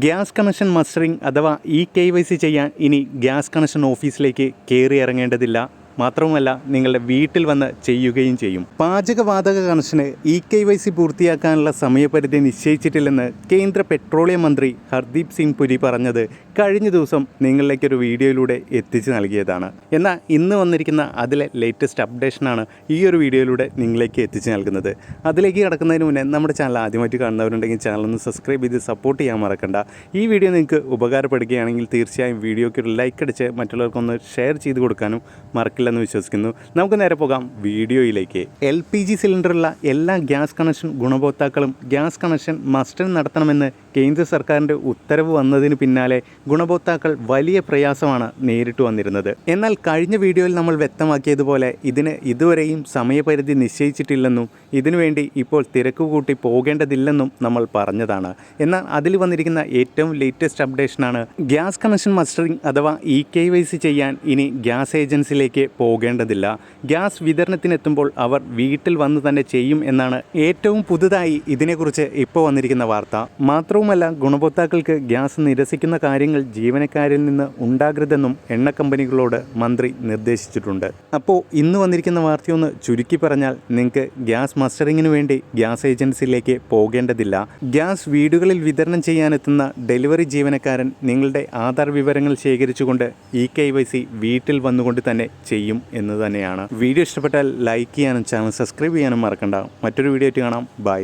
Gas connection mustering അഥവാ E K Y C ചെയ്യാൻ ഇനി ഗ്യാസ് കണക്ഷൻ ഓഫീസിലേക്ക് കയറി ഇറങ്ങേണ്ടതില്ല. മാത്രവുമല്ല നിങ്ങളുടെ വീട്ടിൽ വന്ന് ചെയ്യുകയും ചെയ്യും. പാചകവാതക കണക്ഷന് ഇ കെ വൈ സി പൂർത്തിയാക്കാനുള്ള സമയപരിധി നിശ്ചയിച്ചിട്ടില്ലെന്ന് കേന്ദ്ര പെട്രോളിയം മന്ത്രി ഹർദീപ് സിംഗ് പുരി പറഞ്ഞത് കഴിഞ്ഞ ദിവസം നിങ്ങളിലേക്കൊരു വീഡിയോയിലൂടെ എത്തിച്ചു നൽകിയതാണ്. എന്നാൽ ഇന്ന് വന്നിരിക്കുന്ന അതിലെ ലേറ്റസ്റ്റ് അപ്ഡേഷനാണ് ഈ ഒരു വീഡിയോയിലൂടെ നിങ്ങളിലേക്ക് എത്തിച്ചു നൽകുന്നത്. അതിലേക്ക് കിടക്കുന്നതിന് മുന്നേ നമ്മുടെ ചാനൽ ആദ്യമായിട്ട് കാണുന്നവരുണ്ടെങ്കിൽ ചാനൽ ഒന്ന് സബ്സ്ക്രൈബ് ചെയ്ത് സപ്പോർട്ട് ചെയ്യാൻ മറക്കണ്ട. ഈ വീഡിയോ നിങ്ങൾക്ക് ഉപകാരപ്പെടുകയാണെങ്കിൽ തീർച്ചയായും വീഡിയോയ്ക്ക് ഒരു ലൈക്ക് അടിച്ച് മറ്റുള്ളവർക്കൊന്ന് ഷെയർ ചെയ്ത് കൊടുക്കാനും മറക്കില്ലെന്ന് വിശ്വസിക്കുന്നു. നമുക്ക് നേരെ പോകാം വീഡിയോയിലേക്ക്. എൽ പി ജി സിലിണ്ടറുള്ള എല്ലാ ഗ്യാസ് കണക്ഷൻ ഗുണഭോക്താക്കളും ഗ്യാസ് കണക്ഷൻ മസ്റ്റർ നടത്തണമെന്ന് കേന്ദ്ര സർക്കാരിന്റെ ഉത്തരവ് വന്നതിന് പിന്നാലെ ഗുണഭോക്താക്കൾ വലിയ പ്രയാസമാണ് നേരിട്ട് വന്നിരുന്നത്. എന്നാൽ കഴിഞ്ഞ വീഡിയോയിൽ നമ്മൾ വ്യക്തമാക്കിയതുപോലെ ഇതിന് ഇതുവരെയും സമയപരിധി നിശ്ചയിച്ചിട്ടില്ലെന്നും ഇതിനുവേണ്ടി ഇപ്പോൾ തിരക്ക് കൂട്ടി പോകേണ്ടതില്ലെന്നും നമ്മൾ പറഞ്ഞതാണ്. എന്നാൽ അതിൽ വന്നിരിക്കുന്ന ഏറ്റവും ലേറ്റസ്റ്റ് അപ്ഡേഷനാണ് ഗ്യാസ് കണക്ഷൻ മസ്റ്ററിംഗ് അഥവാ ഇ കെ വൈ സി ചെയ്യാൻ ഇനി ഗ്യാസ് ഏജൻസിയിലേക്ക് പോകേണ്ടതില്ല. ഗ്യാസ് വിതരണത്തിനെത്തുമ്പോൾ അവർ വീട്ടിൽ വന്ന് തന്നെ ചെയ്യും എന്നാണ് ഏറ്റവും പുതുതായി ഇതിനെക്കുറിച്ച് ഇപ്പോൾ വന്നിരിക്കുന്ന വാർത്ത. മാത്രവുമല്ല ഗുണഭോക്താക്കൾക്ക് ഗ്യാസ് നിരസിക്കുന്ന കാര്യങ്ങൾ ജീവനക്കാരിൽ നിന്ന് ഉണ്ടാകരുതെന്നും എണ്ണ കമ്പനികളോട് മന്ത്രി നിർദ്ദേശിച്ചിട്ടുണ്ട്. അപ്പോൾ ഇന്ന് വന്നിരിക്കുന്ന വാർത്തയൊന്ന് ചുരുക്കി പറഞ്ഞാൽ നിങ്ങൾക്ക് ഗ്യാസ് മസ്റ്ററിങ്ങിന് വേണ്ടി ഗ്യാസ് ഏജൻസിയിലേക്ക് പോകേണ്ടതില്ല. ഗ്യാസ് വീടുകളിൽ വിതരണം ചെയ്യാനെത്തുന്ന ഡെലിവറി ജീവനക്കാരൻ നിങ്ങളുടെ ആധാർ വിവരങ്ങൾ ശേഖരിച്ചുകൊണ്ട് ഇ കെ വൈ സി വീട്ടിൽ വന്നുകൊണ്ട് തന്നെ ചെയ്യും എന്ന് തന്നെയാണ്. വീഡിയോ ഇഷ്ടപ്പെട്ടാൽ ലൈക്ക് ചെയ്യാനും ചാനൽ സബ്സ്ക്രൈബ് ചെയ്യാനും മറക്കണ്ട. മറ്റൊരു വീഡിയോ ആയിട്ട് കാണാം. ബൈ